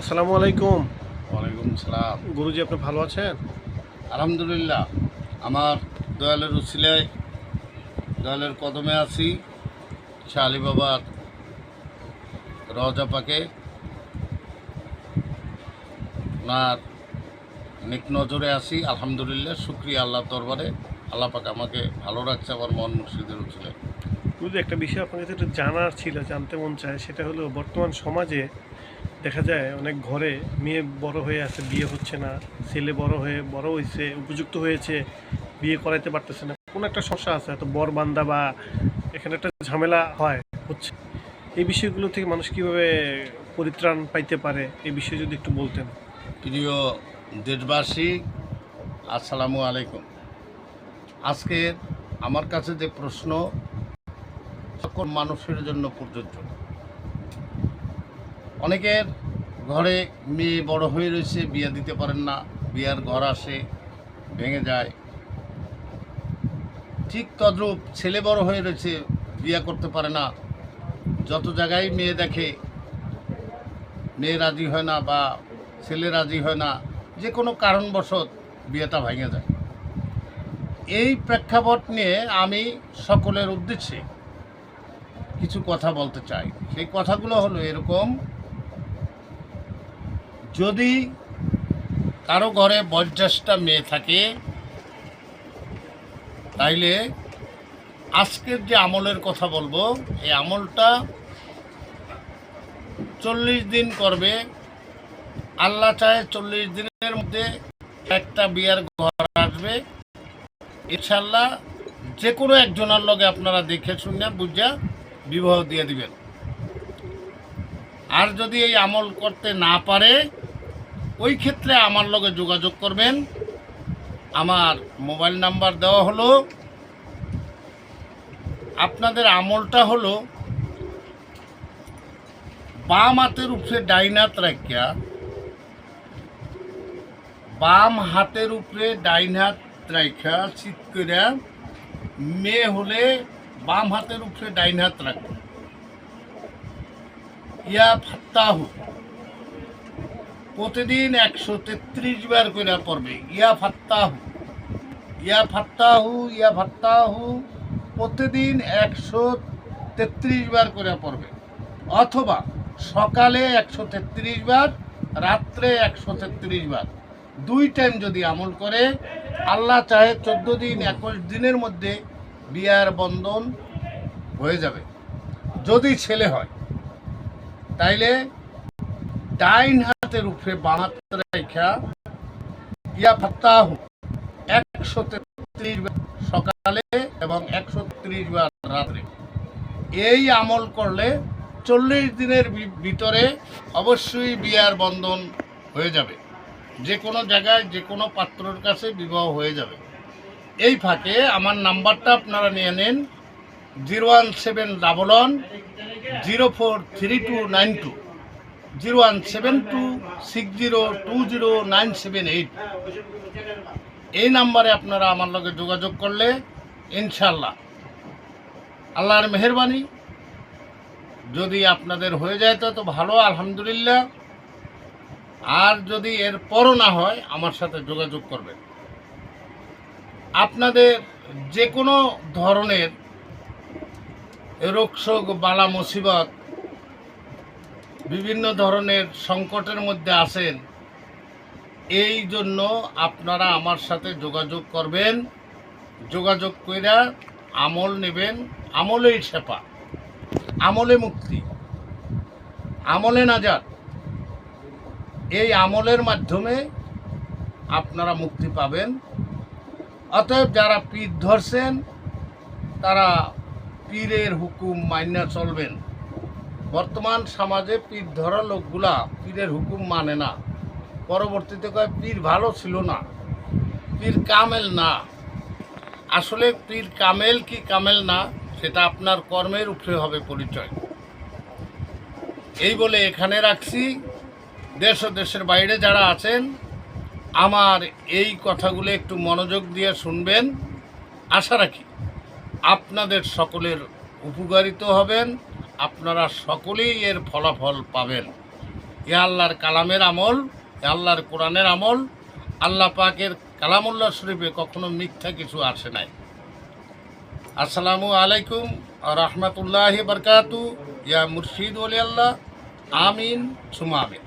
আসসালামু আলাইকুম। ওয়ালাইকুম সালাম। গুরুজি আপনি ভালো আছেন? আলহামদুলিল্লাহ। আমার দয়ালের উসিলায় দয়ালের কদমে আছি। শাহ বাবার রজা পাকে ওনার নেক নজরে আছি। আলহামদুলিল্লাহ শুক্রিয়া আল্লাহ দরবারে। আল্লাহ পাক আমাকে ভালো রাখছে আমার মন মুর্শিদের গুরুজি একটা বিষয় আপনার কাছে একটু জানার ছিল জানতে মন চায়। সেটা হলো বর্তমান সমাজে দেখা যায় অনেক ঘরে মেয়ে বড় হয়ে আছে, বিয়ে হচ্ছে না, ছেলে বড় হয়ে, বড় হয়েছে উপযুক্ত হয়েছে, বিয়ে করাইতে পারতেছে না। কোনো একটা সমস্যা আছে, হয়তো বর বান্দা বা এখানে একটা ঝামেলা হয়, হচ্ছে। এই বিষয়গুলো থেকে মানুষ কীভাবে পরিত্রাণ পাইতে পারে, এই বিষয়ে যদি একটু বলতেন। প্রিয় দেশবাসী, আসসালামু আলাইকুম। আজকে আমার কাছে যে প্রশ্ন, সকল মানুষের জন্য প্রযোজ্য। অনেকের ঘরে মেয়ে বড় হয়ে রয়েছে, বিয়ে দিতে পারেন না, বিয়ার ঘর আসে, ভেঙে যায়। ঠিক তদ্রূপ ছেলে বড় হয়ে রয়েছে, বিয়ে করতে পারে না। যত জায়গায় মেয়ে দেখে, মেয়ে রাজি হয় না বা ছেলে রাজি হয় না, যে কোনো কারণবশত বিয়েটা ভেঙে যায়। এই প্রেক্ষাপট নিয়ে আমি সকলের উদ্দেশ্যে কিছু কথা বলতে চাই। সেই কথাগুলো হলো এরকম যদি কারও ঘরে বয়োজ্যেষ্ঠা মেয়ে থাকে, তাইলে আজকের যে আমলের কথা বলব, এই আমলটা চল্লিশ দিন করবে। আল্লাহ চায় চল্লিশ দিনের মধ্যে একটা বিয়ার ঘর আসবে। ইনশাল্লাহ যে কোনো একজনের লগে আপনারা দেখে শুনে বুঝা বিবাহ দিয়ে দিবেন। আর যদি এই আমল করতে না পারে ওই ক্ষেত্রে আমার লগে যোগাযোগ করবেন। আমার মোবাইল নাম্বার দেওয়া হলো। আপনাদের আমলটা হলো বাম হাতের উপরে ডাইনাত রাখিয়া, বাম হাতের উপরে ডাইন হাত রাখা চিত করে মেয়ে হলে বাম হাতের উপরে ডাইন হাত ইয়া ফাত্তাহু। প্রতিদিন একশো তেত্রিশ বার করে পড়বে। ইয়া ফাত্তাহু। ইয়া ফাত্তাহু ইয়া ফাত্তাহু। প্রতিদিন একশো তেত্রিশ বার করে পড়বে। অথবা সকালে একশো তেত্রিশ বার, রাত্রে একশো তেত্রিশ বার। দুই টাইম যদি আমল করে, আল্লাহ চাহে চোদ্দ দিন একুশ দিনের মধ্যে বিয়ার বন্ধন হয়ে যাবে। যদি ছেলে হয়, তাইলে ডাইন হাতের উপরে বাঁ হাত রেখা, ইয়া ফাত্তাহ, একশো তেত্রিশ সকালে এবং একশো ত্রিশ বার রাত্রে। এই আমল করলে চল্লিশ দিনের ভিতরে অবশ্যই বিয়ার বন্ধন হয়ে যাবে। যে কোনো জায়গায় যে কোনো পাত্রর কাছে বিবাহ হয়ে যাবে। এই ফাঁকে আমার নাম্বারটা আপনারা নিয়ে নিন, zero one seven double one, zero four three two nine two. Zero one seven two six zero two zero nine seven eight. এই নাম্বারে আপনারা আমার লগে যোগাযোগ করলে ইনশাল্লাহ আল্লাহর মেহরবানি। যদি আপনাদের হয়ে যায় তো তো ভালো, আলহামদুলিল্লাহ। আর যদি এর পরও না হয়, আমার সাথে যোগাযোগ করবেন। আপনাদের যে কোনো ধরনের রোগ, শোক, বালা, মুসিবত বিভিন্ন ধরনের সংকটের মধ্যে আছেন, এই জন্য আপনারা আমার সাথে যোগাযোগ করবেন, যোগাযোগ কইরা আমল নেবেন, আমলেই সেপা আমলে মুক্তি, আমলে নাজাত। এই আমলের মাধ্যমে আপনারা মুক্তি পাবেন। অতএব যারা পীর ধরছেন, তারা পীরের হুকুম মাইনা চলবেন। বর্তমান সমাজে পীর ধরা লোকগুলা পীরের হুকুম মানে না। পরবর্তীতে কয়, পীর ভালো ছিল না। পীর কামেল না। আসলে পীর কামেল কি কামেল না, সেটা আপনার কর্মের উপরে হবে পরিচয়। এই বলে এখানে রাখছি। দেশ ও দেশের বাইরে যারা আছেন, আমার এই কথাগুলো একটু মনোযোগ দিয়ে শুনবেন। আশা রাখি আপনাদের সকলের উপকারিত হবেন। আপনারা সকলেই এর ফলাফল পাবেন। এ আল্লাহর কালামের আমল, এ আল্লাহর কোরআনের আমল। আল্লাহ পাকের কালামুল্লাহ শরীফে কখনো মিথ্যা কিছু আসে নাই। আসসালামু আলাইকুম রহমতুল্লাহ বরকাতু। ইয়া মুর্শিদ ওলি আল্লাহ। আমিন। সুমা আমিন।